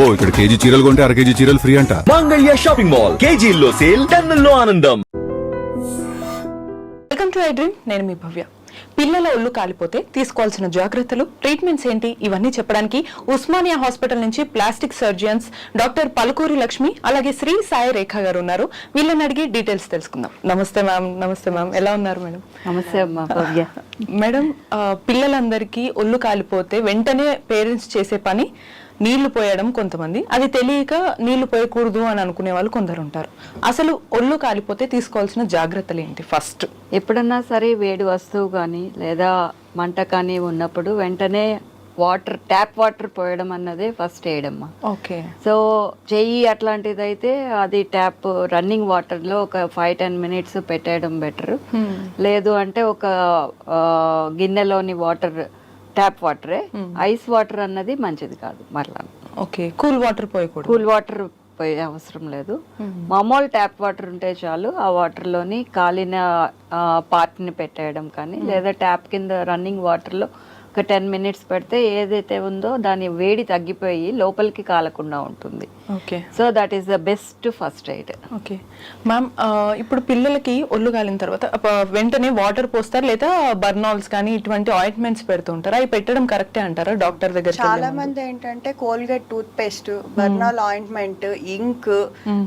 అబ్బో ఇక్కడ కేజీ చీరలు కొంటే అర కేజీ చీరలు ఫ్రీ అంట. మంగళ్య షాపింగ్ మాల్ కేజీల్లో సేల్ టన్నుల్లో ఆనందం. వెల్కమ్ టు ఐ డ్రీమ్ నేను మీ భవ్య. పిల్లల ఒళ్ళు కాలిపోతే తీసుకోవాల్సిన జాగ్రత్తలు ట్రీట్మెంట్స్ ఏంటి ఇవన్నీ చెప్పడానికి ఉస్మానియా హాస్పిటల్ నుంచి plastic surgeons doctor Palukuri Lakshmi అలాగే శ్రీ సాయి రేఖ గారు ఉన్నారు. వీళ్ళని అడిగి డీటెయిల్స్ తెలుసుకుందాం. నమస్తే మ్యామ్ నమస్తే మ్యామ్ ఎలా ఉన్నారు మేడం? నమస్తే అమ్మా భవ్య. మేడం పిల్లలందరికీ ఒళ్ళు కాలిపోతే వెంటనే పేరెంట్స్ చేసే పని నీళ్ళు పోయడం కొంతమంది. అది తెలియక నీళ్ళు పోయకూడదు అని అనుకునే వాళ్ళు కొందరు ఉంటారు అసలు ఒళ్ళు కాలిపోతే తీసుకోవాల్సిన జాగ్రత్తలు ఏంటి ఫస్ట్? ఎప్పుడన్నా సరే వేడి వస్తువు కానీ లేదా మంట కానీ ఉన్నప్పుడు వెంటనే వాటర్ ట్యాప్ వాటర్ పోయడం అన్నదే ఫస్ట్ వేయడమ్మా ఓకే. సో చెయ్యి అట్లాంటిది అయితే అది ట్యాప్ రన్నింగ్ వాటర్లో ఒక ఫైవ్ టెన్ మినిట్స్ పెట్టేయడం బెటర్. లేదు అంటే ఒక గిన్నెలోని వాటర్ ట్యాప్ వాటరే ఐస్ వాటర్ అన్నది మంచిది కాదు మరలా. ఓకే కూల్ వాటర్ పోయకూడదు. కూల్ వాటర్ పోయే అవసరం లేదు. మామూలు ట్యాప్ వాటర్ ఉంటే చాలు ఆ వాటర్లోని కాలిన పార్ట్ని పెట్టేయడం కానీ లేదా ట్యాప్ కింద రన్నింగ్ వాటర్లో ఒక టెన్ మినిట్స్ పెడితే ఏదైతే ఉందో దాని వేడి తగ్గిపోయి లోపలికి కాలకుండా ఉంటుంది. Okay. So that is the best first aid okay. Ma'am ఇప్పుడు పిల్లలకి ఒళ్ళు కాలిన తర్వాత వెంటనే వాటర్ పోస్తారు? లేదా బర్నాల్స్ కానీ ఇటువంటి ఆయింట్మెంట్స్ పెడుతూ ఉంటారు? అవి పెట్టడం కరెక్టే అంటారా డాక్టర్ దగ్గర చాలా మంది? ఏంటంటే Colgate toothpaste Burnol ointment ink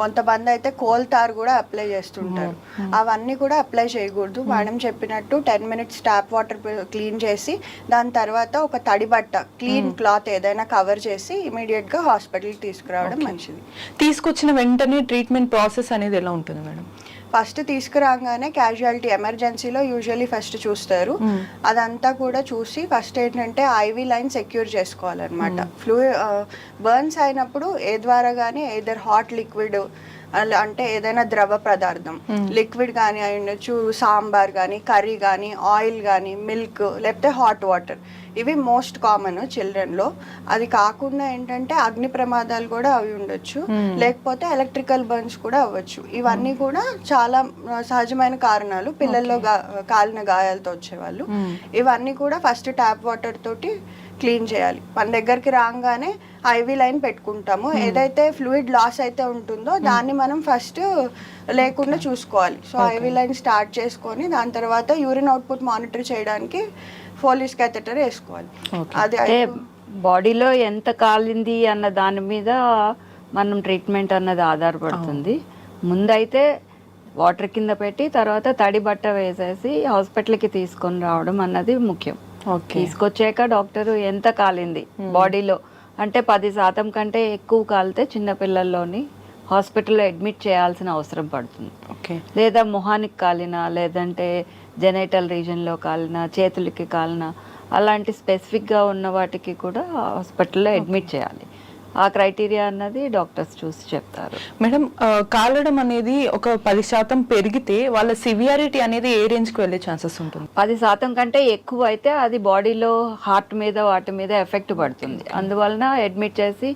కొంతమంది అయితే కోల్ తార్ కూడా అప్లై చేస్తుంటారు. అవన్నీ కూడా అప్లై చేయకూడదు. మేడం చెప్పినట్టు ten minutes tap water clean చేసి దాని తర్వాత ఒక తడి బట్ట క్లీన్ క్లాత్ ఏదైనా కవర్ చేసి ఇమీడియట్గా హాస్పిటల్ తీసుకురావడం మంచిది. తీసుకొచ్చిన వెంటనే ట్రీట్మెంట్ ప్రాసెస్ అనేది ఎలా ఉంటుంది మేడం? ఫస్ట్ తీసుకురాగానే క్యాజువాలిటీ ఎమర్జెన్సీలో యూజువల్లీ ఫస్ట్ చూస్తారు. అదంతా కూడా చూసి ఫస్ట్ ఏంటంటే ఐవి లైన్ సెక్యూర్ చేసుకోవాలన్నమాట. ఫ్లూ బర్న్స్ అయినప్పుడు ఏ ద్వారా కానీ ఏదర్ హాట్ లిక్విడ్ అంటే ఏదైనా ద్రవ పదార్థం. లిక్విడ్ కానీ అయి ఉండొచ్చు సాంబార్ కానీ కర్రీ కానీ ఆయిల్ కానీ మిల్క్ లేకపోతే హాట్ వాటర్. ఇవి మోస్ట్ కామన్ చిల్డ్రన్లో. అది కాకుండా ఏంటంటే అగ్ని ప్రమాదాలు కూడా అవి ఉండొచ్చు. లేకపోతే ఎలక్ట్రికల్ బర్న్స్ కూడా అవ్వచ్చు. ఇవన్నీ కూడా చాలా సహజమైన కారణాలు. పిల్లల్లో కాలిన గాయాలతో వచ్చేవాళ్ళు. ఇవన్నీ కూడా ఫస్ట్ ట్యాప్ వాటర్ తోటి క్లీన్ చేయాలి. మన దగ్గరికి రాగానే ఐవి లైన్ పెట్టుకుంటాము. ఏదైతే ఫ్లూయిడ్ లాస్ అయితే ఉంటుందో దాన్ని మనం ఫస్ట్ లేకుండా చూసుకోవాలి. సో ఐవి లైన్ స్టార్ట్ చేసుకొని దాని తర్వాత యూరిన్ అవుట్పుట్ మానిటర్ చేయడానికి ఫోలిస్ క్యాథెటర్ వేసుకోవాలి. అది బాడీలో ఎంత కాలింది అన్న దాని మీద మనం ట్రీట్మెంట్ అన్నది ఆధారపడుతుంది. ముందైతే వాటర్ కింద పెట్టి తర్వాత తడి బట్ట వేసేసి హాస్పిటల్కి తీసుకొని రావడం అన్నది ముఖ్యం. తీసుకొచ్చాక డాక్టర్ ఎంత కాలింది బాడీలో? అంటే పది శాతం కంటే ఎక్కువ కాలితే చిన్నపిల్లల్లోని హాస్పిటల్లో అడ్మిట్ చేయాల్సిన అవసరం పడుతుంది. ఓకే. లేదా మొహానికి కాలిన లేదంటే జెనైటల్ రీజన్లో కాలిన చేతులకి కాలిన అలాంటి స్పెసిఫిక్గా ఉన్న వాటికి కూడా హాస్పిటల్లో అడ్మిట్ చేయాలి. ఆ క్రైటీరియా అన్నది డాక్టర్స్ చూసి చెప్తారు. మేడం కాలడం అనేది ఒక పది శాతం పెరిగితే వాళ్ళ సివియారిటీ అనేది ఏ రేంజ్కి వెళ్ళే ఛాన్సెస్ ఉంటుంది? పది శాతం కంటే ఎక్కువ అయితే అది బాడీలో హార్ట్ మీద వాటి మీద ఎఫెక్ట్ పడుతుంది. అందువలన అడ్మిట్ చేసి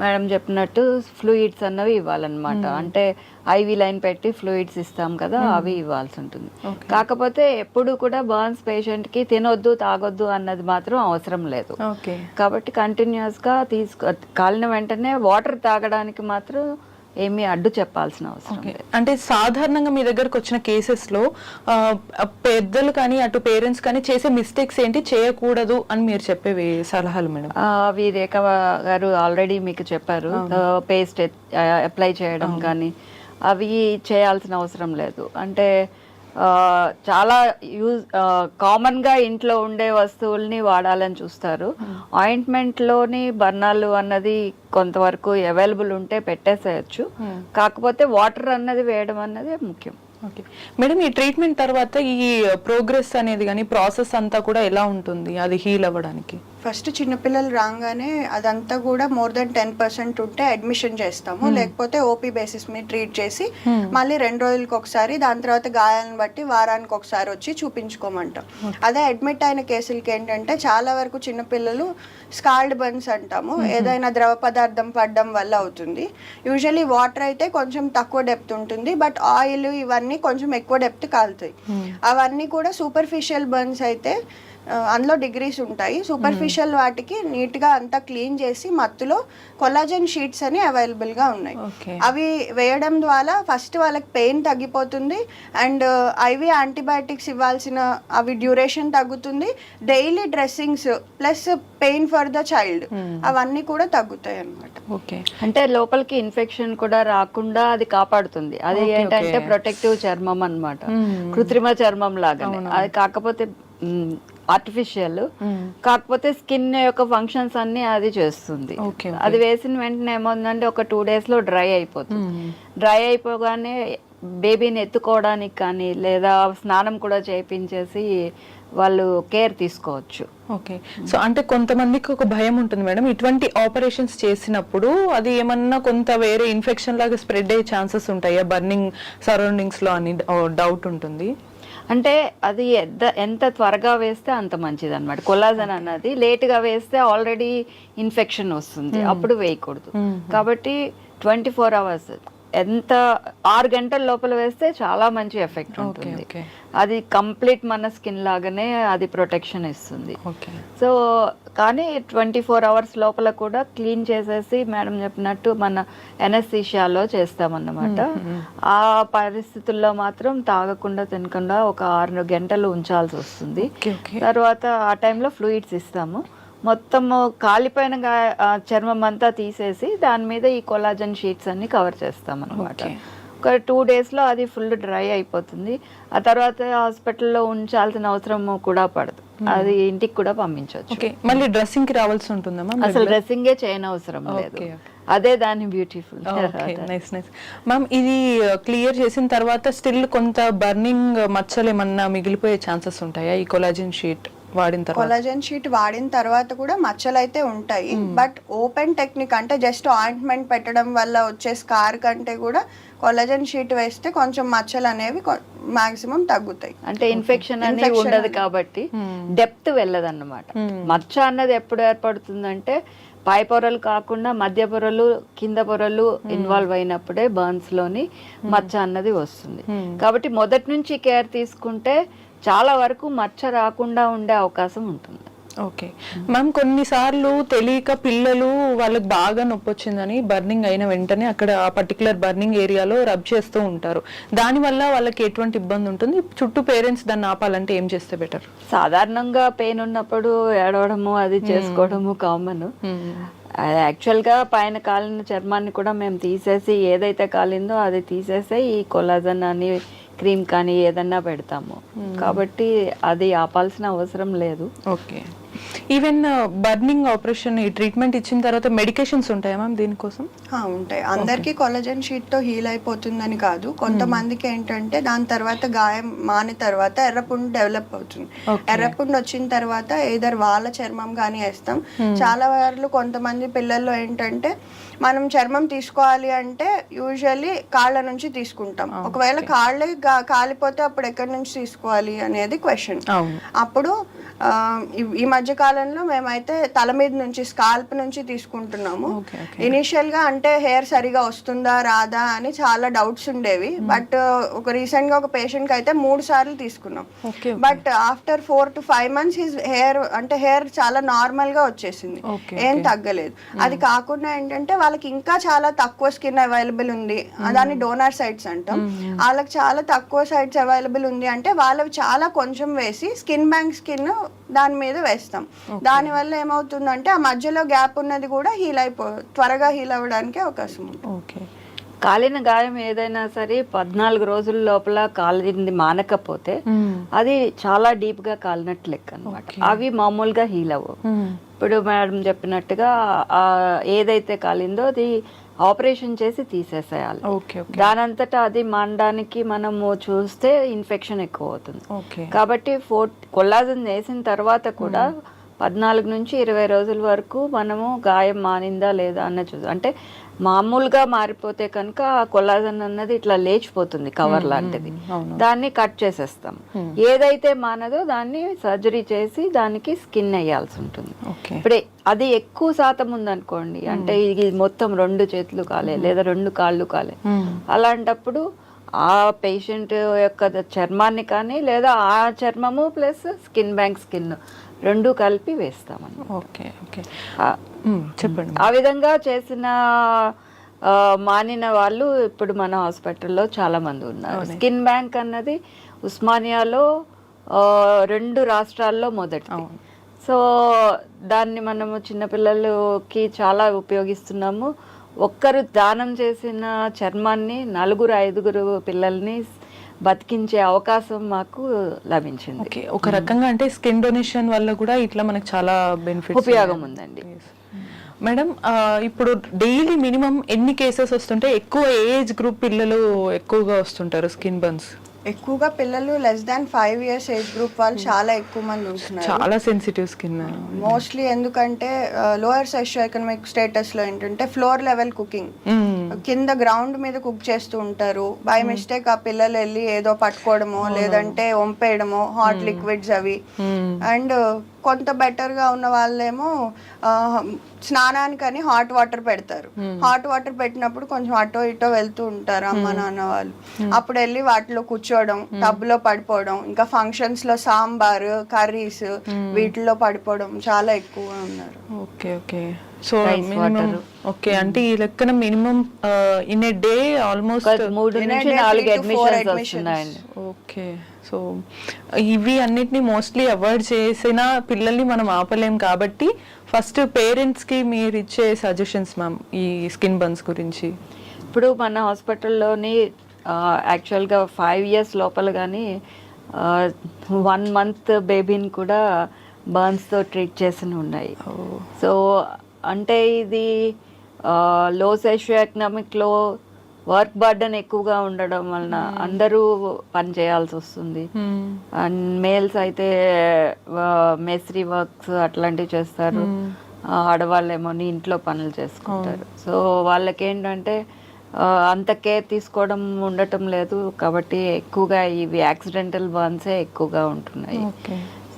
మేడం చెప్పినట్టు ఫ్లూయిడ్స్ అన్నవి ఇవ్వాలన్నమాట. అంటే ఐవి లైన్ పెట్టి ఫ్లూయిడ్స్ ఇస్తాం కదా అవి ఇవ్వాల్సి ఉంటుంది. కాకపోతే ఎప్పుడు కూడా బర్న్స్ పేషెంట్కి తినొద్దు తాగొద్దు అన్నది మాత్రం అవసరం లేదు. ఓకే. కాబట్టి కంటిన్యూస్గా తీసుకో కాలిన వెంటనే వాటర్ తాగడానికి మాత్రం ఏమీ అడ్డు చెప్పాల్సిన అవసరం అంటే సాధారణంగా మీ దగ్గరకు వచ్చిన కేసెస్లో ఆ, పెద్దలు కానీ అటు పేరెంట్స్ కానీ చేసే మిస్టేక్స్ ఏంటి? చేయకూడదు అని మీరు చెప్పేవి సలహాలు మేడం. అవి రేఖ గారు ఆల్రెడీ మీకు చెప్పారు. పేస్ట్ అప్లై చేయడం కానీ అవి చేయాల్సిన అవసరం లేదు. అంటే చాలా యూజ్ కామన్గా ఇంట్లో ఉండే వస్తువుల్ని వాడాలని చూస్తారు. ఆయింట్మెంట్లోని బర్ణాలు అన్నది కొంతవరకు అవైలబుల్ ఉంటే పెట్టేసేయచ్చు. కాకపోతే వాటర్ అన్నది వేయడం అన్నది ముఖ్యం. ఓకే. మేడం ఈ ట్రీట్మెంట్ తర్వాత ఈ ప్రోగ్రెస్ అనేది కానీ ప్రాసెస్ అంతా కూడా ఎలా ఉంటుంది? అది హీల్ అవ్వడానికి? ఫస్ట్ చిన్నపిల్లలు రాగానే అదంతా కూడా మోర్ దెన్ టెన్ పర్సెంట్ ఉంటే అడ్మిషన్ చేస్తాము. లేకపోతే ఓపీ బేసిస్ మీద ట్రీట్ చేసి మళ్ళీ రెండు రోజులకి ఒకసారి దాని తర్వాత గాయాలను బట్టి వారానికి ఒకసారి వచ్చి చూపించుకోమంటాం. అదే అడ్మిట్ అయిన కేసులకి ఏంటంటే చాలా వరకు చిన్నపిల్లలు స్కాల్డ్ బర్న్స్ అంటాము. ఏదైనా ద్రవ పదార్థం పడడం వల్ల అవుతుంది. యూజువలీ వాటర్ అయితే కొంచెం తక్కువ డెప్త్ ఉంటుంది బట్ ఆయిల్ ఇవన్నీ కొంచెం ఎక్కువ డెప్త్ కాలుతాయి. అవన్నీ కూడా సూపర్ఫిషియల్ బర్న్స్ అయితే అందులో డిగ్రీస్ ఉంటాయి. సూపర్ఫిషియల్ వాటికి నీట్గా అంతా క్లీన్ చేసి మత్తులో కొలాజన్ షీట్స్ అని అవైలబుల్గా ఉన్నాయి. అవి వేయడం ద్వారా ఫస్ట్ వాళ్ళకి పెయిన్ తగ్గిపోతుంది. అండ్ ఐవి యాంటీబయాటిక్స్ ఇవ్వాల్సిన అవి డ్యూరేషన్ తగ్గుతుంది. Daily dressings plus pain for the child అవన్నీ కూడా తగ్గుతాయి అన్నమాట. ఓకే. అంటే లోపలికి ఇన్ఫెక్షన్ కూడా రాకుండా అది కాపాడుతుంది. అది ఏంటంటే ప్రొటెక్టివ్ చర్మం అన్నమాట. కృత్రిమ చర్మం లాగానే. అది కాకపోతే ఆర్టిఫిషియల్ కాకపోతే స్కిన్ యొక్క ఫంక్షన్స్ అన్ని అది చేస్తుంది. అది వేసిన వెంటనే ఏమవుతుందంటే ఒక టూ డేస్లో డ్రై అయిపోతుంది. డ్రై అయిపోగానే బేబీని ఎత్తుకోవడానికి కానీ లేదా స్నానం కూడా చేయించేసి వాళ్ళు కేర్ తీసుకోవచ్చు. ఓకే సో అంటే కొంతమందికి ఒక భయం ఉంటుంది మేడం. ఇటువంటి ఆపరేషన్స్ చేసినప్పుడు అది ఏమన్నా కొంత వేరే ఇన్ఫెక్షన్ లాగా స్ప్రెడ్ అయ్యే ఛాన్సెస్ ఉంటాయా? బర్నింగ్ సరౌండింగ్స్లో అని డౌట్ ఉంటుంది. అంటే అది ఎంత ఎంత త్వరగా వేస్తే అంత మంచిది అనమాట కొలాజన్ అన్నది లేట్గా వేస్తే ఆల్రెడీ ఇన్ఫెక్షన్ వస్తుంది. అప్పుడు వేయకూడదు. కాబట్టి ట్వంటీ ఫోర్ అవర్స్ ఎంత ఆరు గంటల లోపల వేస్తే చాలా మంచి ఎఫెక్ట్ ఉంటుంది. అది కంప్లీట్ మన స్కిన్ లాగానే అది ప్రొటెక్షన్ ఇస్తుంది. ఓకే. సో కానీ ట్వంటీ ఫోర్ అవర్స్ లోపల కూడా క్లీన్ చేసేసి మేడం చెప్పినట్టు మన ఎనస్థీషియాలో చేస్తామన్నమాట. ఆ పరిస్థితుల్లో మాత్రం తాగకుండా తినకుండా ఒక ఆరు గంటలు ఉంచాల్సి వస్తుంది. తర్వాత ఆ టైంలో ఫ్లూయిడ్స్ ఇస్తాము. మొత్తము కాలిపోయిన చర్మం అంతా తీసేసి దాని మీద ఈ కొలాజన్ షీట్స్ అన్ని కవర్ చేస్తాం అనమాట. ఒక టూ డేస్లో అది ఫుల్ డ్రై అయిపోతుంది. ఆ తర్వాత హాస్పిటల్లో ఉంచాల్సిన అవసరం కూడా పడదు. అది ఇంటికి కూడా పంపించవచ్చు. మళ్ళీ డ్రెస్సింగ్కి రావాల్సి ఉంటుందా మ్యామ్? అసలు డ్రెస్సింగే చేయని అవసరం లేదు. అదే దాని బ్యూటిఫుల్ నైస్ నైస్. మ్యామ్ ఇది క్లియర్ చేసిన తర్వాత స్టిల్ కొంత బర్నింగ్ మచ్చలు ఏమన్నా మిగిలిపోయే ఛాన్సెస్ ఉంటాయా? ఈ కొలాజిన్ షీట్? వాడిన తర్వాత. కొలాజన్ షీట్ వాడిన తర్వాత కూడా మచ్చలు అయితే ఉంటాయి బట్ ఓపెన్ టెక్నిక్ అంటే జస్ట్ ఆయింట్మెంట్ పెట్టడం వల్ల వచ్చే స్కార్ కంటే కూడా కొలాజన్ షీట్ వేస్తే కొంచెం మచ్చలు అనేవి మాక్సిమం తగ్గుతాయి. అంటే ఇన్ఫెక్షన్ అనేది ఉండదు. కాబట్టి డెప్త్ వెళ్ళదన్నమాట. మచ్చ అన్నది ఎప్పుడు ఏర్పడుతుందంటే పై పొరలు కాకుండా మధ్య పొరలు కింద పొరలు ఇన్వాల్వ్ అయినప్పుడే బర్న్స్లోని మచ్చ అన్నది వస్తుంది. కాబట్టి మొదటి నుంచి కేర్ తీసుకుంటే చాలా వరకు మచ్చ రాకుండా ఉండే అవకాశం ఉంటుంది. ఓకే. మ్యామ్ కొన్నిసార్లు తెలియక పిల్లలు వాళ్ళకి బాగా నొప్పి వచ్చిందని బర్నింగ్ అయిన వెంటనే అక్కడ ఆ పర్టికులర్ బర్నింగ్ ఏరియాలో రబ్ చేస్తూ ఉంటారు. దానివల్ల వాళ్ళకి ఎటువంటి ఇబ్బంది ఉంటుంది? చుట్టూ పేరెంట్స్ దాన్ని ఆపాలంటే ఏం చేస్తే బెటర్? సాధారణంగా పెయిన్ ఉన్నప్పుడు ఏడవడము అది చేసుకోవడము కామన్. యాక్చువల్గా పైన కాలిన చర్మాన్ని కూడా మేము తీసేసి ఏదైతే కాలిందో అది తీసేసి ఈ కొలాజన్ అని క్రీమ్ కానీ ఏదన్నా పెడతాము. కాబట్టి అది ఆపాల్సిన అవసరం లేదు. ఓకే. ఈవెన్ బర్నింగ్ ఆపరేషన్ ఈ ట్రీట్మెంట్ ఇచ్చిన తర్వాత మెడికేషన్స్ ఉంటాయా మ్యామ్ దీనికోసం? ఉంటాయి. అందరికీ కొలజన్ షీట్తో హీల్ అయిపోతుందని కాదు. కొంతమందికి ఏంటంటే దాని తర్వాత గాయం మాని తర్వాత ఎర్రపుండు డెవలప్ అవుతుంది. ఎర్రపుండు వచ్చిన తర్వాత ఏదర్ వాళ్ళ చర్మం కానీ వేస్తాం. చాలా వారు కొంతమంది పిల్లల్లో ఏంటంటే మనం చర్మం తీసుకోవాలి అంటే యూజువల్లీ కాళ్ళ నుంచి తీసుకుంటాం. ఒకవేళ కాళ్ళే కాలిపోతే అప్పుడు ఎక్కడి నుంచి తీసుకోవాలి అనేది క్వశ్చన్ అప్పుడు ఈ మధ్య కాలంలో మేమైతే తల మీద నుంచి స్కాల్ప్ నుంచి తీసుకుంటున్నాము. ఇనిషియల్గా అంటే హెయిర్ సరిగా వస్తుందా రాదా అని చాలా డౌట్స్ ఉండేవి. బట్ ఒక రీసెంట్గా ఒక పేషెంట్కి అయితే మూడు సార్లు తీసుకున్నాం. But after four to five months his hair అంటే హెయిర్ చాలా నార్మల్గా వచ్చేసింది ఏం తగ్గలేదు. అది కాకుండా ఏంటంటే వాళ్ళకి ఇంకా చాలా తక్కువ స్కిన్ అవైలబుల్ ఉంది. దాన్ని డోనర్ సైట్స్ అంటాం. వాళ్ళకి చాలా తక్కువ సైట్స్ అవైలబుల్ ఉంది అంటే వాళ్ళవి చాలా కొంచెం వేసి స్కిన్ బ్యాంక్ స్కిన్ దాని మీద వేస్తాం. దాని వల్ల ఏమవుతుందంటే ఆ మధ్యలో గ్యాప్ ఉన్నది కూడా హీల్ అయిపో త్వరగా హీల్ అవ్వడానికి అవకాశం ఉంది ఓకే కాలిన గాయం ఏదైనా సరే పద్నాలుగు రోజుల లోపల కాలింది మానకపోతే అది చాలా డీప్గా కాలినట్టు లెక్క అనమాట అవి మామూలుగా హీల్ అవ్వవు ఇప్పుడు మేడం చెప్పినట్టుగా ఏదైతే కాలిందో అది ఆపరేషన్ చేసి తీసేసేయాలి. దానంతటా అది మానడానికి మనము చూస్తే ఇన్ఫెక్షన్ ఎక్కువ అవుతుంది. ఓకే. కాబట్టి ఫోర్ కొల్లాజన్ వేసిన తర్వాత కూడా పద్నాలుగు నుంచి ఇరవై రోజుల వరకు మనము గాయం మానిందా లేదా అన్న చూసి అంటే మామూలుగా మారిపోతే కనుక ఆ కొల్లాజన్ అన్నది ఇట్లా లేచిపోతుంది కవర్ లాంటిది. దాన్ని కట్ చేసేస్తాం. ఏదైతే మానదో దాన్ని సర్జరీ చేసి దానికి స్కిన్ వేయాల్సి ఉంటుంది. ఇప్పుడే అది ఎక్కువ శాతం ఉందనుకోండి అంటే ఇది మొత్తం రెండు చేతులు కాలే లేదా రెండు కాళ్ళు కాలే. అలాంటప్పుడు ఆ పేషెంట్ యొక్క చర్మాన్ని కానీ లేదా ఆ చర్మము ప్లస్ స్కిన్ బ్యాంక్ స్కిన్ రెండు కలిపి వేస్తామన్నమాట ఓకే ఓకే. చెప్పండి. ఆ విధంగా చేసిన మానిన వాళ్ళు ఇప్పుడు మన హాస్పిటల్లో చాలా మంది ఉన్నారు. స్కిన్ బ్యాంక్ అన్నది ఉస్మానియాలో రెండు రాష్ట్రాల్లో మొదటి సో దాన్ని మనము చిన్నపిల్లలకి చాలా ఉపయోగిస్తున్నాము. ఒక్కరు దానం చేసిన చర్మాన్ని నలుగురు ఐదుగురు పిల్లల్ని బతికించే అవకాశం మాకు లభించింది. ఒక రకంగా అంటే స్కిన్ డొనేషన్ వల్ల కూడా ఇట్లా మనకు చాలా బెనిఫిట్స్ ఉపయోగం ఉందండి. మేడం ఇప్పుడు డైలీ మినిమం ఎన్ని కేసెస్ వస్తుంటే ఎక్కువ ఏజ్ గ్రూప్ పిల్లలు ఎక్కువగా వస్తుంటారు స్కిన్ బర్న్స్? ఎక్కువగా పిల్లలు less than five years age group వాళ్ళు చాలా ఎక్కువ మంది ఉంటున్నారు. చాలా సెన్సిటివ్ స్కిన్ మోస్ట్లీ ఎందుకంటే లోయర్ సోషియో ఎకనామిక్ స్టేటస్లో ఏంటంటే ఫ్లోర్ లెవెల్ కుకింగ్ కింద గ్రౌండ్ మీద కుక్ చేస్తూ ఉంటారు. బై మిస్టేక్ ఆ పిల్లలు వెళ్ళి ఏదో పట్టుకోవడమో లేదంటే వంపేయడమో హాట్ లిక్విడ్స్ అవి. అండ్ కొంత బెటర్గా ఉన్న వాళ్ళేమో స్నానానికని హాట్ వాటర్ పెడతారు. హాట్ వాటర్ పెట్టినప్పుడు కొంచెం అటో ఇటో వెళ్తూ ఉంటారు అమ్మ నాన్న వాళ్ళు. అప్పుడు వెళ్ళి వాటిలో కూర్చోవడం టబ్లో పడిపోవడం ఇంకా ఫంక్షన్స్లో సాంబార్ కర్రీస్ వీటిలో పడిపోవడం చాలా ఎక్కువ ఉన్నారు. Okay okay. So minimum okay అంటే ఈ లెక్కన minimum in a day almost మూడు నుంచి నాలుగు అడ్మిషన్స్. వస్తున్నాయండి. ఓకే. సో ఇవి అన్నిటిని మోస్ట్లీ అవాయిడ్ చేసిన పిల్లల్ని మనం ఆపలేం కాబట్టి ఫస్ట్ పేరెంట్స్కి మీరు ఇచ్చే సజెషన్స్ మ్యామ్ ఈ స్కిన్ బన్స్ గురించి. ఇప్పుడు మన హాస్పిటల్లోని యాక్చువల్గా ఫైవ్ ఇయర్స్ లోపల కానీ వన్ మంత్ బేబీని కూడా బర్న్స్తో ట్రీట్ చేసి ఉన్నాయి. సో అంటే ఇది లో సోషియో ఎకనామిక్లో వర్క్ బర్డన్ ఎక్కువగా ఉండడం వలన అందరూ పని చేయాల్సి వస్తుంది. అండ్ మేల్స్ అయితే మేస్త్రీ వర్క్స్ అట్లాంటివి చేస్తారు. ఆ, ఆడవాళ్ళేమో ఇంట్లో పనులు చేసుకుంటారు. సో వాళ్ళకి ఏంటంటే అంత కేర్ తీసుకోవడం ఉండటం లేదు కాబట్టి ఎక్కువగా ఇవి యాక్సిడెంటల్ బర్న్సే ఎక్కువగా ఉంటున్నాయి.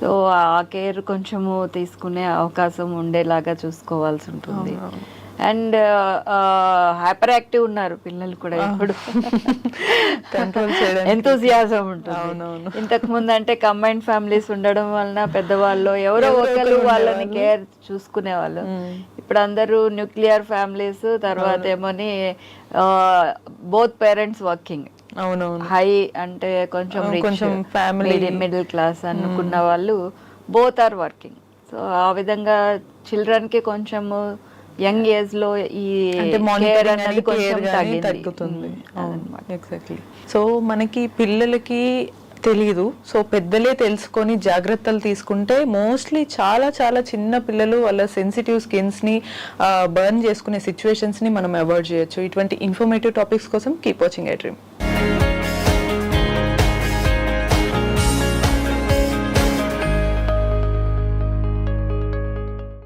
సో ఆ కేర్ కొంచెము తీసుకునే అవకాశం ఉండేలాగా చూసుకోవాల్సి ఉంటుంది. అండ్ హైపర్ యాక్టివ్ ఉన్నారు పిల్లలు కూడా ఇప్పుడు. Control చేయడానికి. ఎంతూజియాజం ఉంటుంది. ఇంతకు ముందు అంటే కంబైన్డ్ ఫ్యామిలీస్ ఉండడం వలన పెద్దవాళ్ళు ఎవరో ఒకరు వాళ్ళని కేర్ చూసుకునే వాళ్ళు ఇప్పుడు అందరూ న్యూక్లియర్ ఫ్యామిలీస్ తర్వాత ఏమోని బోత్ పేరెంట్స్ వర్కింగ్ అవునవును. హై అంటే కొంచెం కొంచెం family. మిడిల్ క్లాస్ అనుకున్న వాళ్ళు బోత్ ఆర్ వర్కింగ్ సో ఆ విధంగా చిల్డ్రన్కి కొంచెము యంగ్ ఏజ్లో ఈ తగ్గుతుంది. ఎగ్జాక్ట్లీ సో మనకి పిల్లలకి తెలియదు సో పెద్దలే తెలుసుకొని జాగ్రత్తలు తీసుకుంటే మోస్ట్లీ చాలా చాలా చిన్న పిల్లలు వాళ్ళ సెన్సిటివ్ స్కిన్స్ని బర్న్ చేసుకునే సిచ్యువేషన్స్ని మనం అవాయిడ్ చేయొచ్చు. ఇటువంటి ఇన్ఫర్మేటివ్ టాపిక్స్ కోసం కీప్ వాచింగ్ ఐ డ్రీమ్